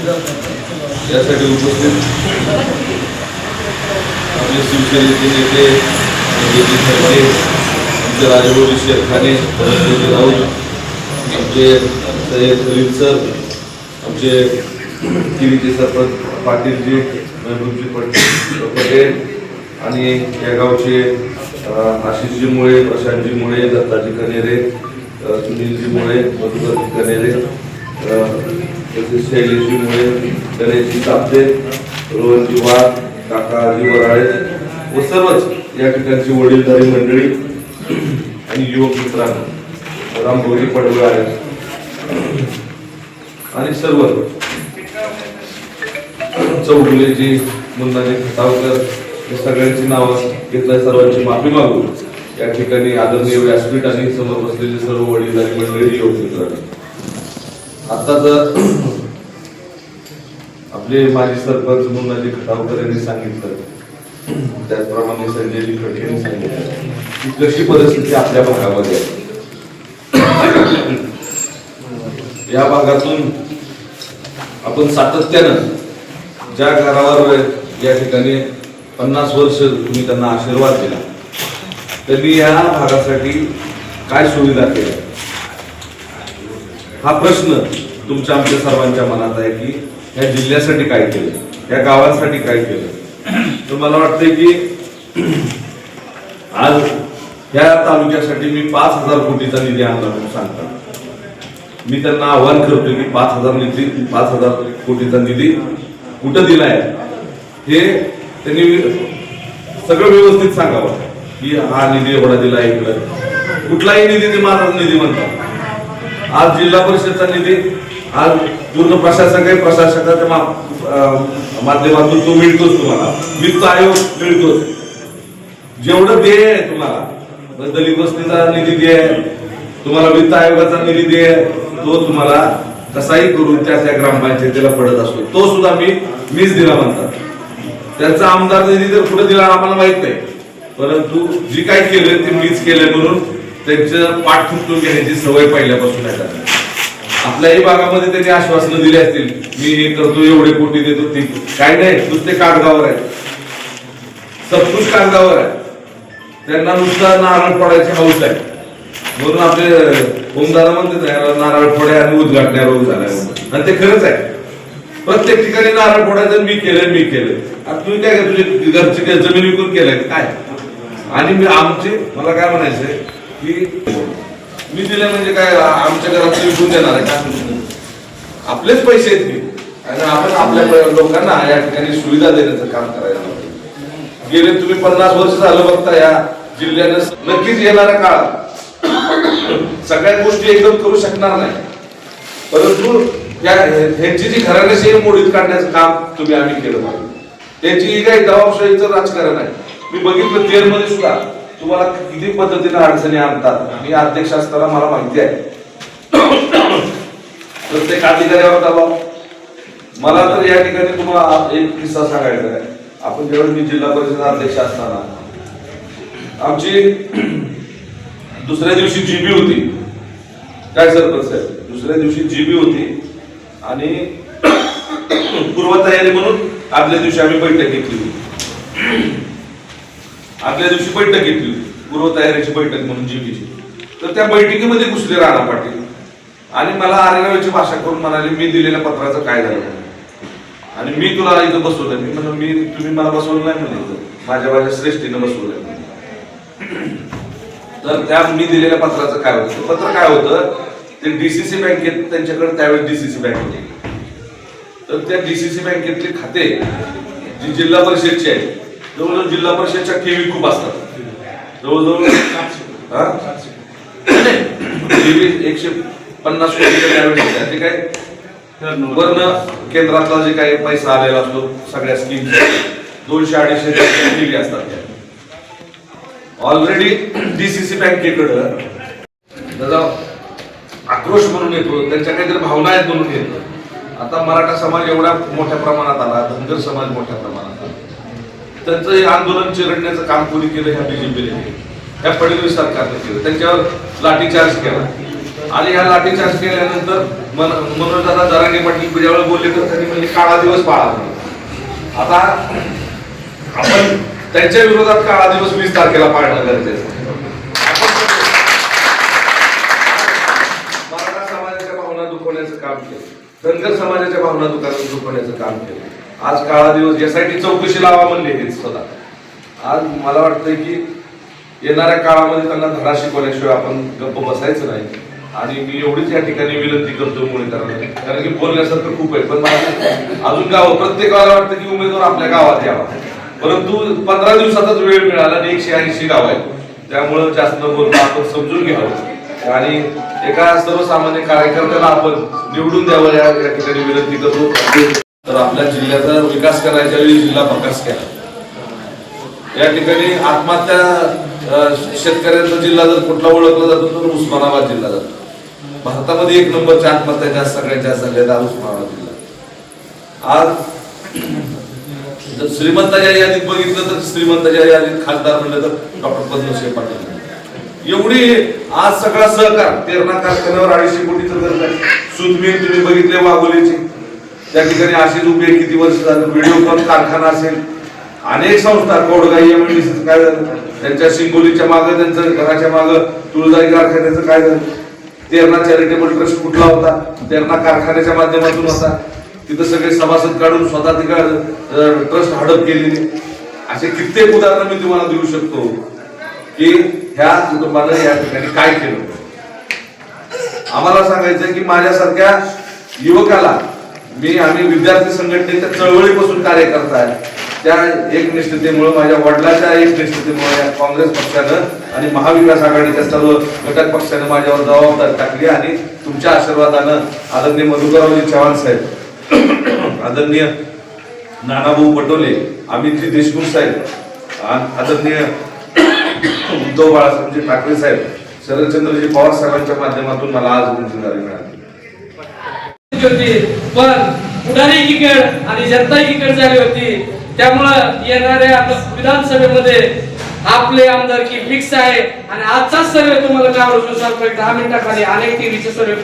यासाठी उपस्थित आपले शिवसेनेचे नेते निधी खडके आमचे राजभोजी शेरखाने भरतजी राऊत आमचे सय्यद खलील सर आमचे किरीचे सरपंच पाटीलजी महबूबजी पटेल पटेल आणि या गावचे आशिषजी मुळे प्रशांतजी मुळे दत्ताजी कनेरे सुनीलजी मुळे मधुकरजी कनेरे तसेच शैलेशजी मुळे गणेशजी तापते रोहनजी वाघ काकाजी वराळे व सर्वच या ठिकाणची वडीलधारी मंडळी आणि युवक मित्रांनो रामभोगी पडवळ आहे. आणि सर्व चौगुलेजी मुन्नाजी खटावकर हे सगळ्यांची नावं घेतल्या सर्वांची माफी मागू या ठिकाणी आदरणीय व्यासपीठ आणि समोर बसलेले सर्व वडीलधारी मंडळी योग मित्रांनो. आता तर आपले माजी सरपंच मुन्नाजी खटावकर यांनी सांगितलं त्याचप्रमाणे संजय खडके यांनी सांगितलं की कशी परिस्थिती आपल्या भागामध्ये आहे. या भागातून आपण सातत्यानं ज्या घरावर या ठिकाणी पन्नास वर्ष तुम्ही त्यांना आशीर्वाद दिला त्यांनी या भागासाठी काय सुविधा केल्या? हा प्रश्न तुमच्या आमच्या सर्वांच्या मनात आहे की या जिल्ह्यासाठी काय केलं? या गावांसाठी काय केलं? तर मला वाटतंय की आज या तालुक्यासाठी मी पाच हजार कोटीचा निधी आणला म्हणून सांगतात मी त्यांना आव्हान करतोय की पाच हजार निधी पाच हजार कोटीचा निधी कुठं दिलाय? हे त्यांनी सगळं व्यवस्थित सांगावं की हा निधी एवढा दिला इकडं. कुठलाही निधी ते माझा निधी म्हणतात. आज जिल्हा परिषदचा निधी आज पूर्ण प्रशासक आहे प्रशासकाच्या माध्यमातून तो मिळतोच तुम्हाला. वित्त आयोग मिळतोच. जेवढं देय आहे तुम्हाला दलित वस्तीचा निधी दे तुम्हाला वित्त आयोगाचा निधी दे तो तुम्हाला कसाही करून त्या त्या ग्रामपंचायतीला पडत असतो. तो सुद्धा मी मीच दिला म्हणतात. त्यांचा आमदार निधी तर कुठे दिला आम्हाला माहीत नाही. परंतु जी काय केलं ते मीच केलंय म्हणून त्यांचं पाठ फुटून घेण्याची सवय पहिल्यापासून आहे. आपल्याही भागामध्ये त्यांनी आश्वासनं दिली असतील मी हे करतो एवढे कोटी देतो ते काय नाही नुसते कागदावर आहे सबकुश कागदावर आहे त्यांना नुसता नारळ फोडायची हौस आहे. म्हणून आपले ओमदादा म्हणते नारळ फोड्या आणि उद्घाटण्या रोग झालाय आणि ते खरंच आहे. प्रत्येक ठिकाणी नारळ फोडायचं मी केलं मी केलंय. आता तुम्ही काय तुझे घरची जमीन विकून केलंय काय? आणि मी आमचे मला काय म्हणायचंय? की मी दिले म्हणजे काय आमच्या घरात विकून देणार आहे का? आपलेच पैसे आहेत की आणि आपण आपल्या लोकांना या ठिकाणी सुविधा देण्याचं काम करायला पाहिजे. गेले तुम्ही पन्नास वर्ष झालं बघता या जिल्ह्यानं. नक्कीच येणारा काळ सगळ्या गोष्टी एकदम करू शकणार नाही. परंतु या ह्यांची जी घराण्याशी मोडीत काढण्याचं काम तुम्ही आम्ही केलं पाहिजे. त्यांची काही दबावशाहीचं राजकारण आहे. मी बघितलं तेरमध्ये सुद्धा. तुम्हाला किती पद्धतीने अडचणी आणतात? मी अध्यक्ष असताना मला माहिती आहे. प्रत्येक अधिकाऱ्यावर दबाव. मला तर या ठिकाणी तुम्हाला एक किस्सा सांगायचा आहे. आपण जेव्हा मी जिल्हा परिषद अध्यक्ष असताना आमची दुसऱ्या दिवशी जीबी होती. काय सरपंच साहेब? दुसऱ्या दिवशी जीबी होती आणि पूर्वतयारी म्हणून आदल्या दिवशी आम्ही बैठक घेतली होती. आदल्या दिवशी बैठक घेतली होती. पूर्वतयारीची बैठक म्हणून जीबीची तर त्या बैठकीमध्ये घुसले राणा पाटील. आणि मला आरेगावची भाषा करून म्हणाले मी दिलेल्या पत्राचं काय झालं? आणि मी तुला इथं बसवलं मी म्हणलं मी तुम्ही मला बसवलं नाही म्हणलं माझ्या माझ्या श्रेष्ठीनं बसवलं तर त्या मी दिलेल्या पत्राचं काय होतं? पत्र काय होतं? ते डीसीसी बँकेत त्यांच्याकडे त्यावेळेस डीसीसी बँक होती. तर त्या डीसीसी बँकेतले खाते जी जिल्हा परिषदची आहे जवळजवळ जिल्हा परिषदच्या ठेवी खूप असतात. जवळजवळ ठेवी एकशे पन्नास कोटी ते काय वर्ण केंद्रातला जे काही पैसा आलेला असतो सगळ्या स्कीम दोनशे अडीचशे ठेवी असतात. ऑलरेडी डीसीसी बँकेकडं त्याचा आक्रोश म्हणून येतो त्यांच्या काहीतरी भावना आहेत म्हणून येतो आता मराठा समाज एवढ्या मोठ्या प्रमाणात आला धनगर समाज मोठ्या प्रमाणात. त्यांचं हे आंदोलन चिरडण्याचं काम कोणी केलं ह्या बीजेपीने केलं ह्या फडणवीस सरकारने केलं. त्यांच्यावर लाठीचार्ज केला. आणि ह्या लाठीचार्ज केल्यानंतर मन मनोज दादा जरांगे पाटील ज्यावेळेला बोलले तर त्यांनी म्हणजे काळा दिवस पाळा. आता आपण त्यांच्या विरोधात काळा दिवस वीस तारखेला पाळणं गरजेचं मराठा समाजाच्या भावना दुखवण्याचं काम केलं. धनगर समाजाच्या भावना दुखा- दुखवण्याचं काम केलं. आज काळा दिवस यासाठी चौकशी लावा म्हणले हे स्वतः. आज मला वाटतंय की येणाऱ्या काळामध्ये त्यांना धडा शिकवल्याशिवाय आपण गप्प बसायचं नाही. आणि मी एवढीच या ठिकाणी विनंती करतो मुळेकरांना कारण की बोलण्यासारखं खूप आहे. पण मला अजून गाव प्रत्येकाला वाटतं की उमेदवार आपल्या गावात यावा. परंतु पंधरा दिवसाचाच वेळ मिळाला आणि एकशे ऐंशी गाव आहे त्यामुळं जास्त बोलणं आपण समजून घ्यावं. आणि एका सर्वसामान्य कार्यकर्त्याला आपण निवडून द्यावं या या ठिकाणी विनंती करतो. तर आपल्या जिल्ह्याचा विकास करायच्या वेळी जिल्हा प्रकाश केला. या ठिकाणी आत्महत्या शेतकऱ्यांचा जिल्हा जर कुठला ओळखला जातो तर उस्मानाबाद जिल्हा जातो. भारतामध्ये एक नंबरच्या आत्महत्या जास्त सगळ्यात जास्त झालेला उस्मानाबाद जिल्हा आज जर श्रीमंताच्या यादीत बघितलं तर श्रीमंताच्या यादीत खासदार म्हणलं तर डॉक्टर पद्मश्री पाटील एवढी आज सगळा सहकार तेरणा कारखान्यावर अडीचशे कोटीचं खर्च आहे सुतमीर तुम्ही बघितले वाघोलीची. त्या ठिकाणी अशीच उभी आहे किती वर्ष झालं? व्हिडिओकॉन कारखाना असेल. अनेक संस्था कोडगाई एमआयडीसीचं काय झालं? त्यांच्या शिंगोलीच्या मागं त्यांचं घराच्या मागं तुळजाई कारखान्याचं काय झालं? तेरणा चॅरिटेबल ट्रस्ट कुठला होता? तेरणा कारखान्याच्या माध्यमातून होता. तिथं सगळे सभासद काढून स्वतः तिकडे ट्रस्ट हडप केलेली. असे कित्येक उदाहरणं मी तुम्हाला देऊ शकतो की ह्या कुटुंबानं या ठिकाणी काय केलं. आम्हाला सांगायचं की माझ्यासारख्या युवकाला मी आम्ही विद्यार्थी संघटनेच्या चळवळीपासून कार्यकर्ता आहे त्या एकनिष्ठतेमुळे माझ्या वडिलाच्या एकनिष्ठतेमुळे या काँग्रेस पक्षानं आणि महाविकास आघाडीच्या सर्व घटक पक्षानं माझ्यावर जबाबदारी टाकली आणि तुमच्या आशीर्वादानं आदरणीय मधुकररावजी चव्हाण साहेब आदरणीय नानाभाऊ पटोले अमितजी देशमुख साहेब आदरणीय उद्धव बाळासाहेबजी ठाकरे साहेब शरदचंद्रजी पवार साहेबांच्या माध्यमातून मला आज उमेदवारी मिळाली. होती पण पुढारी एकीकड आणि जनता एकीकड झाली होती. त्यामुळं येणाऱ्या विधानसभेमध्ये आपले आमदारकी फिक्स आहे. आणि आजचा सर्वे तुम्हाला काय आवडतो दहा मिनिटाखाली अनेक टीव्हीचे सर्वे